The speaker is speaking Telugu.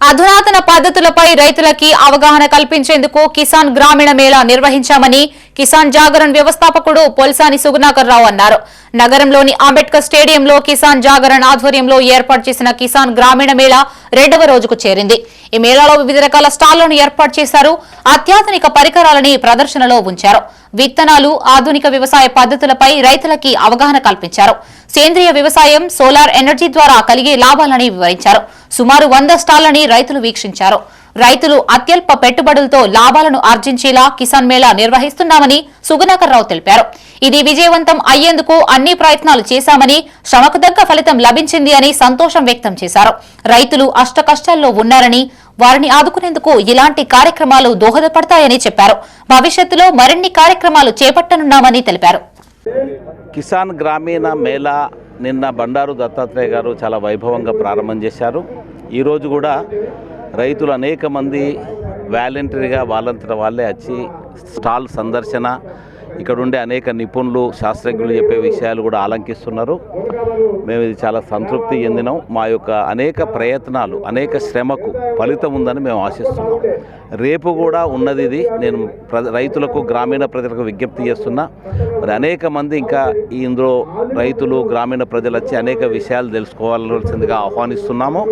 అధునాతన పద్ధతులపై రైతులకి అవగాహన కల్పించేందుకు కిసాన్ గ్రామీణ మేళా నిర్వహించామని కిసాన్ జాగరణ్ వ్యవస్థాపకుడు పొల్సాని సుగుణాకర్ రావు అన్నారు. నగరంలోని అంబేద్కర్ స్టేడియంలో కిసాన్ జాగరణ్ ఆధ్వర్యంలో ఏర్పాటు చేసిన కిసాన్ గ్రామీణ మేళా రెండవ రోజుకు చేరింది. ఈ మేళాలో వివిధ రకాల స్టాళ్ళను ఏర్పాటు చేశారు. అత్యాధునిక పరికరాలని ప్రదర్శనలో ఉంచారు. విత్తనాలు ఆధునిక వ్యవసాయ పద్ధతులపై రైతులకి అవగాహన కల్పించారు. సేంద్రియ వ్యవసాయం సోలార్ ఎనర్జీ ద్వారా కలిగే లాభాలని వివరించారు. సుమారు వంద స్టాళ్ళని రైతులు వీక్షించారు. రైతులు అత్యల్ప పెట్టుబడులతో లాభాలను ఆర్జించేలా కిసాన్ మేళా నిర్వహిస్తున్నామని సుగుణాకర్ రావు తెలిపారు. ఇది విజయవంతం అయ్యేందుకు అన్ని ప్రయత్నాలు చేశామని శ్రమకు తగ్గ ఫలితం లభించింది అని సంతోషం వ్యక్తం చేశారు. రైతులు అష్టకష్టాల్లో ఉన్నారని వారిని ఆదుకునేందుకు ఇలాంటి కార్యక్రమాలు దోహదపడతాయని చెప్పారు. భవిష్యత్తులో మరిన్ని కార్యక్రమాలు చేపట్టనున్నామని తెలిపారు. కిసాన్ గ్రామీణ మేళా నిన్న బండారు దత్తాత్రేయ గారు చాలా వైభవంగా ప్రారంభం చేశారు. ఈరోజు కూడా రైతులు అనేక మంది వాలంటరీగా వాళ్ళంతట వాళ్ళే వచ్చి స్టాల్ సందర్శన ఇక్కడ ఉండే అనేక నిపుణులు శాస్త్రజ్ఞులు చెప్పే విషయాలు కూడా ఆలంకిస్తున్నారు. మేము ఇది చాలా సంతృప్తి చెందినాం. మా యొక్క అనేక ప్రయత్నాలు అనేక శ్రమకు ఫలితం ఉందని మేము ఆశిస్తున్నాం. రేపు కూడా ఉన్నది ఇది. నేను ప్ర రైతులకు గ్రామీణ ప్రజలకు విజ్ఞప్తి చేస్తున్నా. మరి అనేక మంది ఇంకా ఇందులో రైతులు గ్రామీణ ప్రజలు వచ్చి అనేక విషయాలు తెలుసుకోవాల్సిందిగా ఆహ్వానిస్తున్నాము.